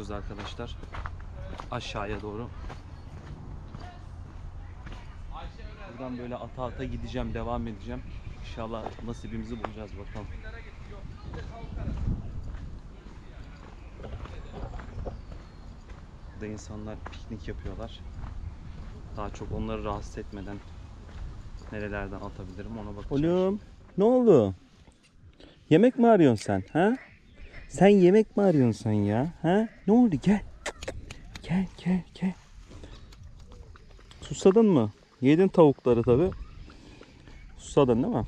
Gidiyoruz arkadaşlar. Aşağıya doğru. Buradan böyle ata ata gideceğim, devam edeceğim. İnşallah nasibimizi bulacağız bakalım. Burada insanlar piknik yapıyorlar. Daha çok onları rahatsız etmeden nerelerden atabilirim ona bakacağım. Oğlum ne oldu? Yemek mi arıyorsun sen? Ha? Sen yemek mi arıyorsun sen ya? Ha? Ne oldu gel. Gel gel gel. Susadın mı? Yedin tavukları tabi. Susadın değil mi?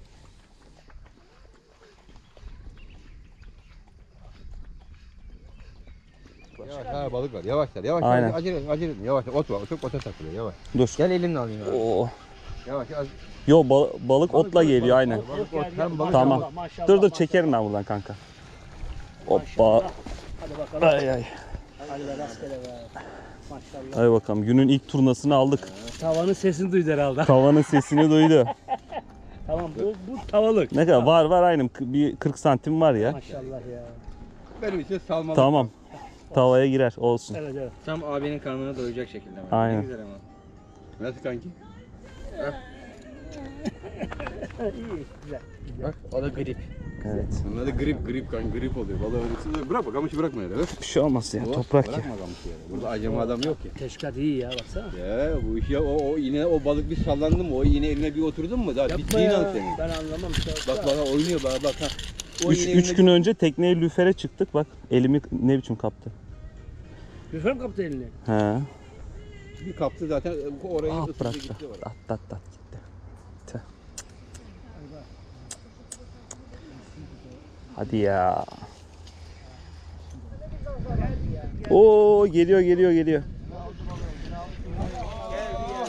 Yavaş ha balık var. Yavaş gel. Yavaş. Aynen. Acele etme, acele etme. Yavaş. Ot var. Çok ota takılıyor. Yavaş. Dur. Gel elinle alayım abi. Oo. Yavaş. Az... Yo bal- balık otla geliyor aynen. Balık ot. Hem balık Tamam. hem Maşallah. Dur dur çekerim ben buradan kanka. Hoppa. Hadi bakalım. Ay ay. Hadi be rastgele be. Maşallah. Hadi bakalım günün ilk turnasını aldık. Tavanın sesini duydu herhalde. Tavanın sesini duydu. tamam bu, bu tavalık. Ne kadar var var aynı bir 40 santim var ya. Maşallah ya. Benim için salmalık. Tamam. Tavaya girer olsun. Evet evet. Tam abinin karnına doyacak şekilde. ama. Aynen. Ne güzel ama. Nasıl kanki? İyi güzel. Bak o da grip. Evet. Bunun adı grip grip kan grip oluyor. Balığı öyle Bırak bak kamışı bırakma öyle. Bir şey olmaz ya toprak ya. Bırakma kamışı yani. Burada acemi adam yok ya. Teşkilat iyi ya baksana. Ya bu iş ya o, o iğne o balık bir sallandı mı o iğne eline bir oturdun mu daha Yapma bittiğin ya. an senin. Ben anlamam. Bak bak oynuyor bak bak ha. O 3 iğne 3 eline gün önce tekneye lüfere çıktık bak elimi ne biçim kaptı. Lüfer mi kaptı elini? He. bir kaptı zaten oraya Ah bıraktı. gitti oraya. At at at gitti. Tüh. Hadi ya. Oo geliyor geliyor geliyor.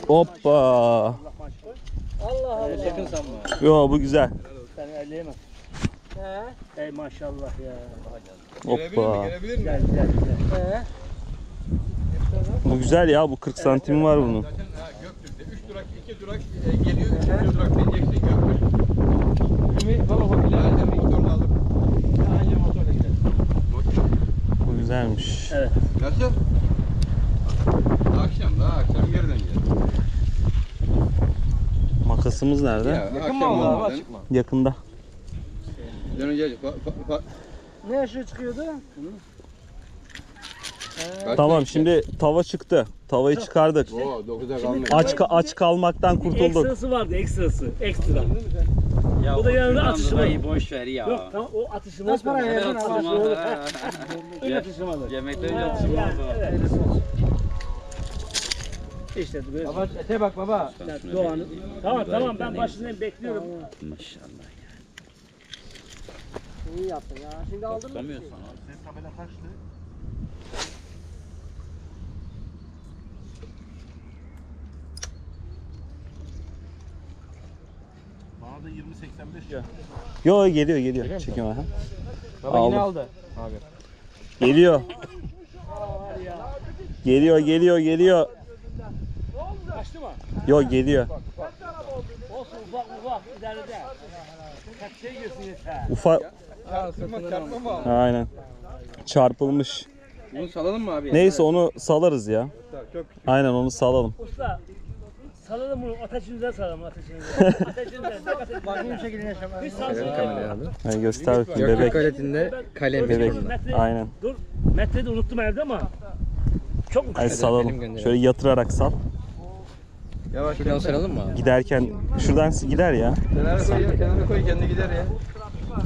Hoppa. Allah Allah. Yakın sanma. Yo bu güzel. Ben elleyemem. He? Ey maşallah ya. Hoppa. Gelebilir mi? Güzel güzel. He? Bu güzel ya bu 40 santim var bunun. Zaten ha, Göktürk'te 3 durak 2 durak e, geliyor 3. durak bineceksin Göktürk. Ümit baba bak. Nerede motorunu aldık. Anca motorla gider. Motor. Bu güzelmiş. Evet. Nasıl? Akşam daha akşam geriden gel. Makasımız nerede? Ya, Yakın mı olmadan açık mı? Yakında. Ne yaşıyor çıkıyordu? kaç Tamam şimdi tava çıktı. Tavayı çıkardık. Oo 9'a kalmıyor. Aç ka- aç kalmaktan kurtulduk. Ekstrası vardı ekstrası. Ekstra. Ya Bu da o yanında Yunanlı atışma. dayı boş ver ya. Yok tamam o atışılmaz. Kaç para verdin atışılmaz. atışma? Öyle. Yemekte önce atışma oldu. evet. İşte böyle. Baba ete bak baba. Doğan'ın. Tamam tamam ben başındayım bekliyorum. Maşallah. İyi yaptın ya. Şimdi aldın mı? Yo geliyor geliyor. Çekiyorum aha. Baba Aldım. yine aldı. Abi. Geliyor. Geliyor geliyor geliyor. Kaçtı mı? Yo geliyor. Olsun ufak ufak ileride. Kaç girsin yeter. Ufa Çarpma çarpma mı? aynen. Çarpılmış. Bunu salalım mı abi? Neyse onu salarız ya. Çok Aynen onu salalım. Usta salalım bunu ateşinize salalım tek ateşinize. Bakayım şekilde yaşamak. Bir salsın. Yani göster bakayım bebek. kaletinde kalem Bebek. Metre- Aynen. Dur. Metreyi de unuttum evde ama. Çok mu Hadi küçük? salalım. gönderelim. Şöyle yatırarak sal. Yavaş Şuradan saralım mı? Giderken şuradan gider ya. Kenara koy ya kenara koy kendi gider ya.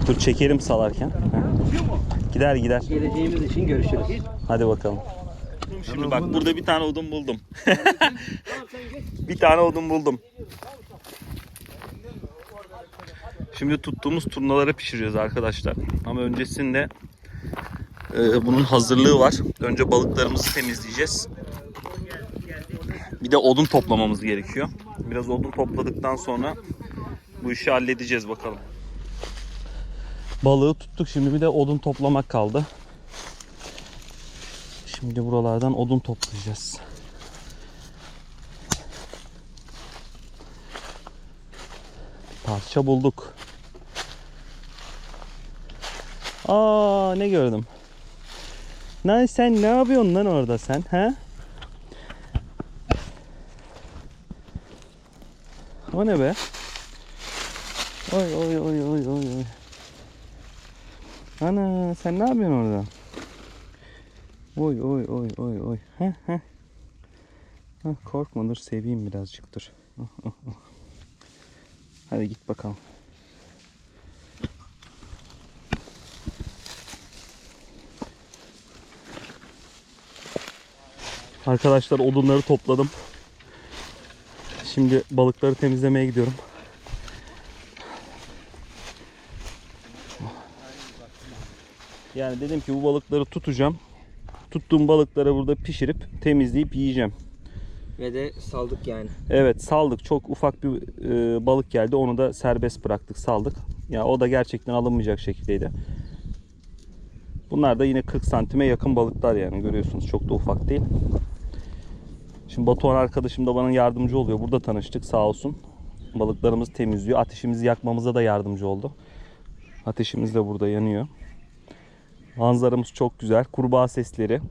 Dur çekelim salarken. Heh. Gider gider. Geleceğimiz için görüşürüz. Hadi bakalım. Şimdi bak burada bir tane odun buldum. bir tane odun buldum. Şimdi tuttuğumuz turnaları pişiriyoruz arkadaşlar. Ama öncesinde e, bunun hazırlığı var. Önce balıklarımızı temizleyeceğiz. Bir de odun toplamamız gerekiyor. Biraz odun topladıktan sonra bu işi halledeceğiz bakalım. Balığı tuttuk şimdi bir de odun toplamak kaldı. Şimdi buralardan odun toplayacağız. Parça bulduk. Aa ne gördüm. Lan sen ne yapıyorsun lan orada sen ha? O ne be? Oy oy oy oy oy oy. Ana sen ne yapıyorsun orada? Oy oy oy oy oy. Heh heh. Heh, korkma dur seveyim birazcık dur. Oh, oh, oh. Hadi git bakalım. Arkadaşlar odunları topladım. Şimdi balıkları temizlemeye gidiyorum. Yani dedim ki bu balıkları tutacağım. Tuttuğum balıkları burada pişirip temizleyip yiyeceğim. Ve de saldık yani. Evet saldık. Çok ufak bir e, balık geldi. Onu da serbest bıraktık saldık. Ya o da gerçekten alınmayacak şekildeydi. Bunlar da yine 40 santime yakın balıklar yani görüyorsunuz çok da ufak değil. Şimdi Batuhan arkadaşım da bana yardımcı oluyor. Burada tanıştık sağ olsun. Balıklarımızı temizliyor. Ateşimizi yakmamıza da yardımcı oldu. Ateşimiz de burada yanıyor. Manzaramız çok güzel. Kurbağa sesleri.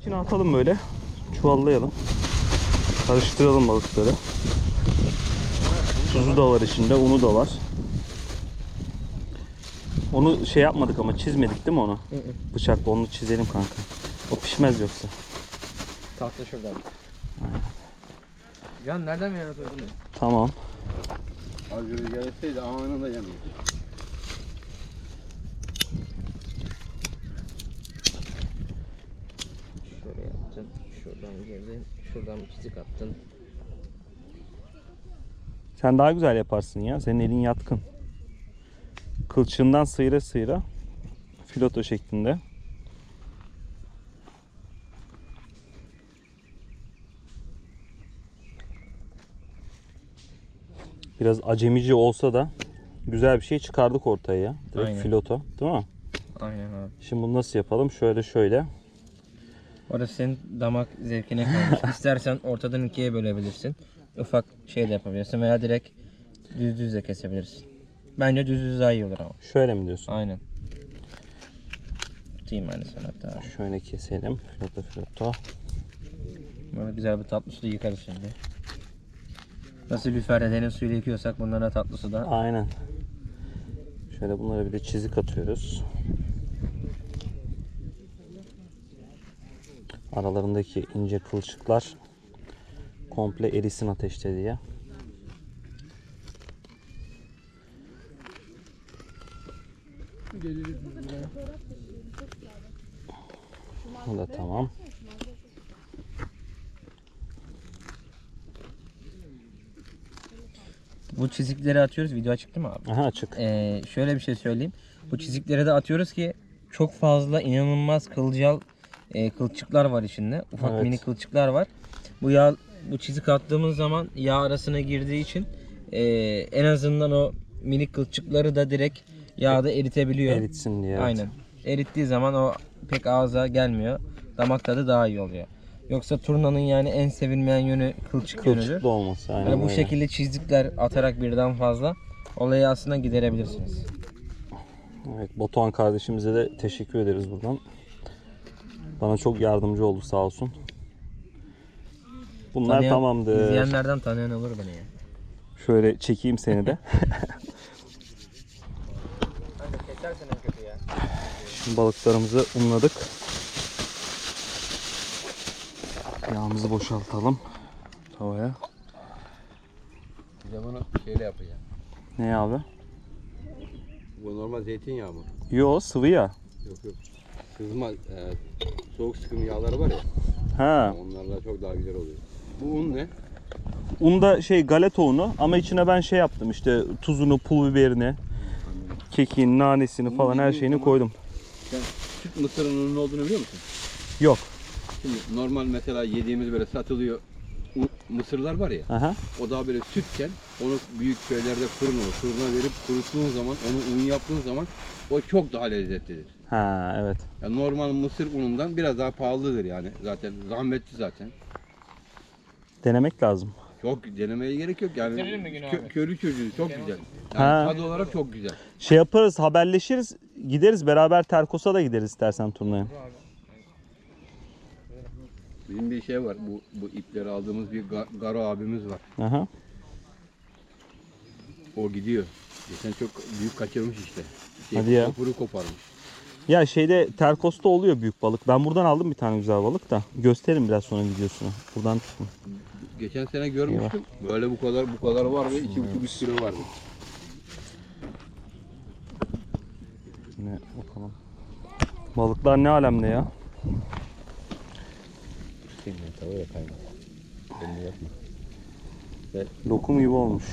İçine atalım böyle. Çuvallayalım. Karıştıralım balıkları. Tuzu da var içinde, unu da var. Onu şey yapmadık ama çizmedik değil mi onu? Bıçakla onu çizelim kanka. O pişmez yoksa. Tahta şuradan. Can nereden mi yaratıyordun? Tamam. Az rüzgar etseydi anında yanıyor. Şöyle yaptın. Şuradan girdin. Şuradan çizik attın. Sen daha güzel yaparsın ya. Senin elin yatkın. Kılçığından sıyıra sıyıra filoto şeklinde. Biraz acemici olsa da güzel bir şey çıkardık ortaya ya. Direkt Aynen. filoto, değil mi? Aynen abi. Şimdi bunu nasıl yapalım? Şöyle şöyle. Orası senin damak zevkine kalmış. İstersen ortadan ikiye bölebilirsin. Ufak şey de yapabilirsin veya direkt düz düz de kesebilirsin. Bence düz düz daha iyi olur ama. Şöyle mi diyorsun? Aynen. Tutayım hani sana hatta. Şöyle keselim. Filoto filoto. Böyle güzel bir tatlı su yıkarız şimdi. Nasıl lüferdedenin suyuyla yıkıyorsak bunların da tatlısı da. Aynen. Şöyle bunlara bir de çizik atıyoruz. Aralarındaki ince kılçıklar komple erisin ateşte diye. Bu da tamam. Bu çizikleri atıyoruz. Video çıktı mı abi? Aha açık. Ee, şöyle bir şey söyleyeyim. Bu çizikleri de atıyoruz ki çok fazla inanılmaz kılcal e, kılçıklar var içinde. Ufak Evet. mini kılçıklar var. Bu yağ bu çizik attığımız zaman yağ arasına girdiği için e, en azından o minik kılçıkları da direkt yağda eritebiliyor. Eritsin diye. evet. Aynen. Erittiği zaman o pek ağza gelmiyor. Damak tadı daha iyi oluyor. Yoksa turnanın yani en sevilmeyen yönü kılçık yönüdür. Kılçıklı olması. Aynen Yani bu öyle. şekilde çizikler atarak birden fazla olayı aslında giderebilirsiniz. Evet, Batuhan kardeşimize de teşekkür ederiz buradan. Bana çok yardımcı oldu sağ olsun. Bunlar Tanıyan- tamamdır. İzleyenlerden tanıyan olur beni ya. Şöyle çekeyim seni de. Kesersen en kötü ya. Şimdi balıklarımızı unladık. Yağımızı boşaltalım tavaya. Bir de bunu şeyle yapacağım. Ne abi? Bu normal zeytinyağı mı? Yo sıvı yağ. Yok yok. Kızma, e, soğuk sıkım yağları var ya. Ha. Onlarla çok daha güzel oluyor. Bu un ne? Un da şey galeta unu ama içine ben şey yaptım işte tuzunu, pul biberini, kekin, nanesini falan her şeyini koydum. Sen süt mısırın unun olduğunu biliyor musun? Yok. Şimdi normal mesela yediğimiz böyle satılıyor mısırlar var ya. Aha. O daha böyle sütken onu büyük köylerde fırın olur. Fırına verip kuruttuğun zaman onu un yaptığın zaman o çok daha lezzetlidir. Ha evet. Yani normal mısır unundan biraz daha pahalıdır yani. Zaten zahmetli zaten. Denemek lazım. Çok denemeye gerek yok yani. Bitirelim mi günü Kö- abi? köylü çocuğu çok güzel. Yani Ha. tadı olarak çok güzel. Şey yaparız haberleşiriz gideriz beraber Terkos'a da gideriz istersen turnaya. Bizim bir şey var. Bu bu ipleri aldığımız bir ga- Garo abimiz var. Aha. O gidiyor. Geçen çok büyük kaçırmış işte. Şey, Hadi ya. Kopuru koparmış. Ya şeyde Terkos'ta oluyor büyük balık. Ben buradan aldım bir tane güzel balık da. Gösteririm biraz sonra videosunu. Buradan tutun. Geçen sene görmüştüm. Böyle bu kadar bu kadar var ve iki buçuk üç kilo vardı. Ne bakalım. Balıklar ne alemde ya? Lokum gibi olmuş.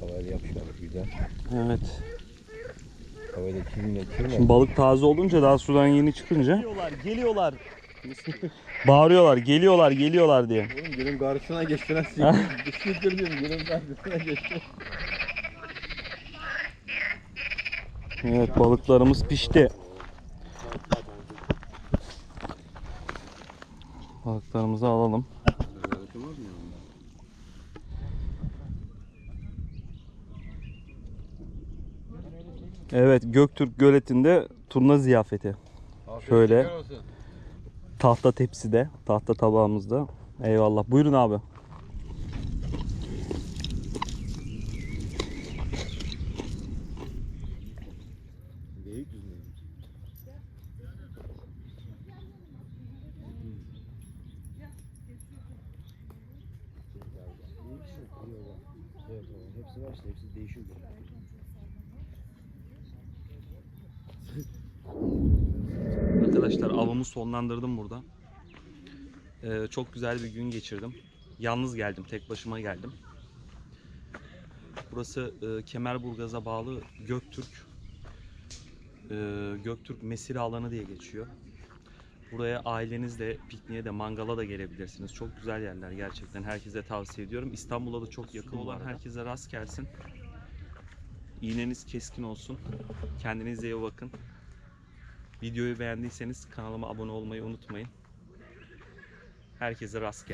Tavayla yapışıyor güzel. Evet. Tavayla kimle kimle. Şimdi balık taze olunca daha sudan yeni çıkınca. Geliyorlar, geliyorlar. Bağırıyorlar, geliyorlar, geliyorlar diye. Oğlum günün karşısına geçti lan. Sıkır diyorum günün karşısına geçti. Evet, balıklarımız pişti. Balıklarımızı alalım. Evet, Göktürk Göleti'nde turna ziyafeti. Şöyle. Tahta tepside, tahta tabağımızda. Eyvallah. Buyurun abi. Arkadaşlar avımı sonlandırdım burada. Ee, çok güzel bir gün geçirdim. Yalnız geldim, tek başıma geldim. Burası e, Kemerburgaz'a bağlı Göktürk. E, Göktürk Mesire alanı diye geçiyor. Buraya ailenizle pikniğe de mangala da gelebilirsiniz. Çok güzel yerler gerçekten. Herkese tavsiye ediyorum. İstanbul'a da çok yakın olan herkese rast gelsin. İğneniz keskin olsun. Kendinize iyi bakın. Videoyu beğendiyseniz kanalıma abone olmayı unutmayın. Herkese rast